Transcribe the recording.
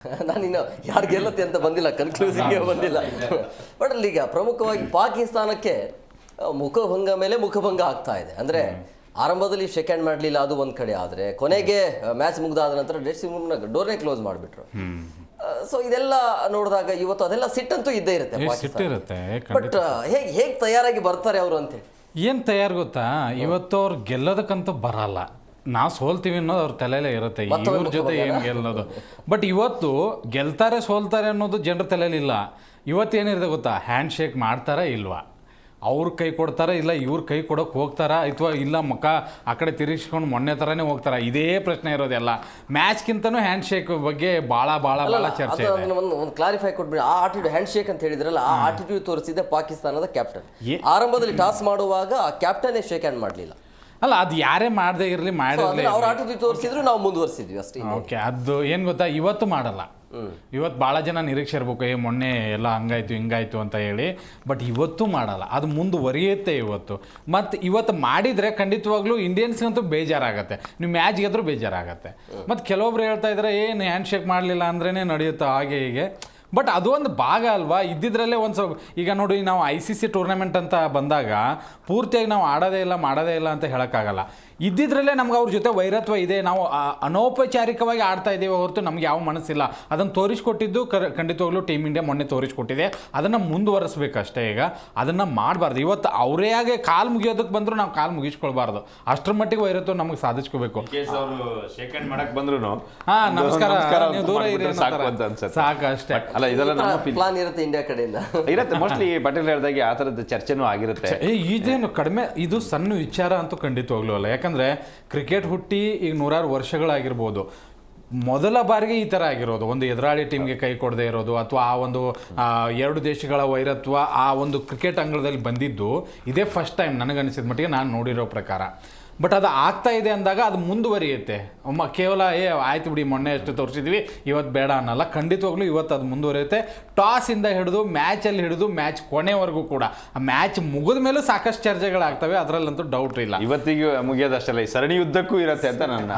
ನಾನಿನ್ನು ಯಾರು ಗೆಲ್ಲತ್ತೆ ಅಂತ ಬಂದಿಲ್ಲ ಕನ್ಕ್ಲೂಸಿವ್ಗೆ ಬಂದಿಲ್ಲ. ಬಟ್ ಅಲ್ಲಿ ಈಗ ಪ್ರಮುಖವಾಗಿ ಪಾಕಿಸ್ತಾನಕ್ಕೆ ಮುಖಭಂಗ ಮೇಲೆ ಮುಖಭಂಗ ಆಗ್ತಾ ಇದೆ. ಅಂದ್ರೆ ಆರಂಭದಲ್ಲಿ ಸೆಕೆಂಡ್ ಮಾಡಲಿಲ್ಲ ಅದು ಒಂದು ಕಡೆ ಆದ್ರೆ ಕೊನೆಗೆ ಮ್ಯಾಚ್ ಮುಗ್ದಾದ ನಂತರ ಡ್ರೆಸ್ಸಿಂಗ್ ರೂಮ್ನ ಡೋರ್ನೇ ಕ್ಲೋಸ್ ಮಾಡಿಬಿಟ್ರು. ಸೊ ಇದೆಲ್ಲ ನೋಡಿದಾಗ ಇವತ್ತು ಅದೆಲ್ಲ ಸಿಟ್ಟಂತೂ ಇದ್ದೇ ಇರುತ್ತೆ ಸಿಟ್ಟಿರುತ್ತೆ ಬಟ್ ಹೇಗೆ ಹೇಗೆ ತಯಾರಾಗಿ ಬರ್ತಾರೆ ಅವರು ಅಂತೇಳಿ ಏನು ತಯಾರು ಗೊತ್ತಾ? ಇವತ್ತು ಅವ್ರು ಗೆಲ್ಲೋದಕ್ಕಂತೂ ಬರಲ್ಲ. ನಾವು ಸೋಲ್ತೀವಿ ಅನ್ನೋದು ಅವ್ರ ತಲೆಯಲ್ಲೇ ಇರುತ್ತೆ. ಇವ್ರ ಜೊತೆ ಏನು ಗೆಲ್ಲೋದು ಬಟ್ ಇವತ್ತು ಗೆಲ್ತಾರೆ ಸೋಲ್ತಾರೆ ಅನ್ನೋದು ಜನರ ತಲೆಯಲ್ಲಿಲ್ಲ ಇವತ್ತು ಏನಿರುತ್ತೆ ಗೊತ್ತಾ? ಹ್ಯಾಂಡ್ ಶೇಕ್ ಮಾಡ್ತಾರಾ ಇಲ್ವಾ? ಅವ್ರ ಕೈ ಕೊಡ್ತಾರಾ ಇಲ್ಲ ಇವ್ರ ಕೈ ಕೊಡೋಕೆ ಹೋಗ್ತಾರಾ? ಅಥವಾ ಇಲ್ಲ ಮುಖ ಆ ಕಡೆ ತಿರುಗಿಸ್ಕೊಂಡು ಮೊನ್ನೆ ಥರನೇ ಹೋಗ್ತಾರಾ? ಇದೇ ಪ್ರಶ್ನೆ ಇರೋದೆಲ್ಲ. ಮ್ಯಾಚ್ಗಿಂತನೂ ಹ್ಯಾಂಡ್ ಶೇಕ್ ಬಗ್ಗೆ ಭಾಳ ಭಾಳ ಭಾಳ ಚರ್ಚೆ ಇದೆ. ಒಂದು ಒಂದು ಕ್ಲಾರಿಫೈ ಕೊಟ್ಬಿಡಿ. ಆ ಆಟಿಟ್ಯೂಡ್ ಹ್ಯಾಂಡ್ ಶೇಕ್ ಅಂತ ಹೇಳಿದ್ರಲ್ಲ ಆ ಆಟಿಟ್ಯೂಡ್ ತೋರಿಸಿದ್ದೆ ಪಾಕಿಸ್ತಾನದ ಕ್ಯಾಪ್ಟನ್ ಆರಂಭದಲ್ಲಿ ಟಾಸ್ ಮಾಡುವಾಗ ಆ ಕ್ಯಾಪ್ಟನ್ನೇ ಶೇಕ್ ಹ್ಯಾಂಡ್ ಮಾಡಲಿಲ್ಲ. ಅಲ್ಲ ಅದು ಯಾರೇ ಮಾಡದೇ ಇರಲಿ ಮಾಡಿರಲಿ ಅವ್ರ ಆಟೋದಿ ತೋರಿಸಿದ್ರು ನಾವು ಮುಂದುವರಿಸಿದ್ವಿ ಅಷ್ಟೇ ಓಕೆ ಅದು ಏನು ಗೊತ್ತಾ ಇವತ್ತು ಮಾಡಲ್ಲ. ಇವತ್ತು ಭಾಳ ಜನ ನಿರೀಕ್ಷೆ ಇರಬೇಕು ಏ ಮೊನ್ನೆ ಎಲ್ಲ ಹಂಗಾಯ್ತು ಹಿಂಗಾಯ್ತು ಅಂತ ಹೇಳಿ. ಬಟ್ ಇವತ್ತು ಮಾಡಲ್ಲ. ಅದು ಮುಂದುವರಿಯುತ್ತೆ ಇವತ್ತು. ಮತ್ತು ಇವತ್ತು ಮಾಡಿದರೆ ಖಂಡಿತವಾಗ್ಲೂ ಇಂಡಿಯನ್ಸ್ಗಂತೂ ಬೇಜಾರಾಗತ್ತೆ. ನೀವು ಮ್ಯಾಚ್ ಗೆದ್ರೂ ಬೇಜಾರಾಗತ್ತೆ. ಮತ್ತು ಕೆಲವೊಬ್ರು ಹೇಳ್ತಾ ಇದ್ದಾರೆ ಏನು ಹ್ಯಾಂಡ್ ಶೇಕ್ ಮಾಡಲಿಲ್ಲ ಅಂದ್ರೇ ನಡೆಯುತ್ತೆ ಹಾಗೆ ಹೀಗೆ. ಬಟ್ ಅದು ಒಂದು ಭಾಗ ಅಲ್ವಾ? ಇದ್ದಿದ್ರಲ್ಲೇ ಒಂದು ಸ್ವಲ್ಪ, ಈಗ ನೋಡಿ ನಾವು ಐ ಸಿ ಸಿ ಟೂರ್ನಮೆಂಟ್ ಅಂತ ಬಂದಾಗ, ಪೂರ್ತಿಯಾಗಿ ನಾವು ಆಡೋದೇ ಇಲ್ಲ, ಮಾಡೋದೇ ಇಲ್ಲ ಅಂತ ಹೇಳೋಕ್ಕಾಗಲ್ಲ. ಇದ್ದಿದ್ರಲ್ಲೇ ನಮ್ಗೆ ಅವ್ರ ಜೊತೆ ವೈರತ್ವ ಇದೆ. ನಾವು ಆ, ಅನೌಪಚಾರಿಕವಾಗಿ ಆಡ್ತಾ ಇದ್ದೇವೆ ಹೊರತು ನಮ್ಗೆ ಯಾವ ಮನಸ್ಸಿಲ್ಲ. ಅದನ್ನು ತೋರಿಸ್ಕೊಟ್ಟಿದ್ದು ಕರ್ ಖಂಡಿತವಾಗ್ಲೂ ಟೀಮ್ ಇಂಡಿಯಾ ಮೊನ್ನೆ ತೋರಿಸ್ಕೊಟ್ಟಿದೆ. ಅದನ್ನು ಮುಂದುವರಿಸ್ಬೇಕಷ್ಟೇ ಈಗ. ಅದನ್ನು ಮಾಡಬಾರ್ದು. ಇವತ್ತು ಅವರೇ ಆಗಿ ಕಾಲು ಮುಗಿಯೋದಕ್ಕೆ ಬಂದರೂ ನಾವು ಕಾಲು ಮುಗಿಸ್ಕೊಳ್ಬಾರ್ದು. ಅಷ್ಟರ ಮಟ್ಟಿಗೆ ವೈರತ್ವ ನಮಗೆ ಸಾಧಿಸ್ಕೋಬೇಕು. ಹಾಂ ಅವರು ಶೇಕ್ ಮಾಡಕ್ ಬಂದ್ರು ಹಾ ನಮಸ್ಕಾರ. ನೀವು ದೂರ ಇರಿ ಸಾಕು ಅಂತ ಅನ್ಸುತ್ತೆ. ಸಾಕು ಅಷ್ಟೇ ಅಲ್ಲ ಇದೆಲ್ಲ ನಮ್ಮ ಪ್ಲಾನ್ ಇರುತ್ತೆ ಇಂಡಿಯಾ ಕಡೆಯಿಂದ. ಇರುತ್ತೆ. ಮೋಸ್ಟ್ಲಿ ಪಟೇಲ್ ಹೇಳಿದಾಗೆ ಆ ಥರದ ಚರ್ಚೆನೂ ಆಗಿರುತ್ತೆ. ಏ ಇದೇನು ಕಡಿಮೆ ಇದು ಸಣ್ಣ ವಿಚಾರ ಅಂತೂ ಖಂಡಿತವಾಗ್ಲೂ ಅಲ್ಲ. ಯಾಕಂದ್ರೆ ಕ್ರಿಕೆಟ್ ಹುಟ್ಟಿ ಈಗ ನೂರಾರು ವರ್ಷಗಳಾಗಿರ್ಬೋದು. ಮೊದಲ ಬಾರಿಗೆ ಈ ಥರ ಆಗಿರೋದು. ಒಂದು ಎದುರಾಳಿ ಟೀಮ್ಗೆ ಕೈ ಕೊಡದೆ ಇರೋದು ಅಥವಾ ಆ ಒಂದು ಎರಡು ದೇಶಗಳ ವೈರತ್ವ ಆ ಒಂದು ಕ್ರಿಕೆಟ್ ಅಂಗಳದಲ್ಲಿ ಬಂದಿದ್ದು ಇದೇ ಫಸ್ಟ್ ಟೈಮ್ ನನಗನ್ನಿಸಿದ ಮಟ್ಟಿಗೆ ನಾನು ನೋಡಿರೋ ಪ್ರಕಾರ. ಬಟ್ ಅದು ಆಗ್ತಾ ಇದೆ ಅಂದಾಗ ಅದು ಮುಂದುವರಿಯುತ್ತೆ. ಅಮ್ಮ ಕೇವಲ ಏ ಆಯ್ತು ಬಿಡಿ ಮೊನ್ನೆ ಎಷ್ಟು ತೋರಿಸಿದ್ವಿ ಇವತ್ತು ಬೇಡ ಅನ್ನಲ್ಲ. ಖಂಡಿತವಾಗ್ಲೂ ಇವತ್ತು ಅದು ಮುಂದುವರಿಯುತ್ತೆ. ಟಾಸಿಂದ ಹಿಡಿದು ಮ್ಯಾಚಲ್ಲಿ ಹಿಡಿದು ಮ್ಯಾಚ್ ಕೊನೆವರೆಗೂ ಕೂಡ. ಆ ಮ್ಯಾಚ್ ಮುಗಿದ ಮೇಲೂ ಸಾಕಷ್ಟು ಚರ್ಚೆಗಳಾಗ್ತವೆ ಅದರಲ್ಲಂತೂ ಡೌಟ್ ಇಲ್ಲ. ಇವತ್ತಿಗೂ ಮುಗಿಯೋದಷ್ಟಲ್ಲ. ಈ ಸರಣಿ ಯುದ್ಧಕ್ಕೂ ಇರುತ್ತೆ ಅಂತ ನನ್ನ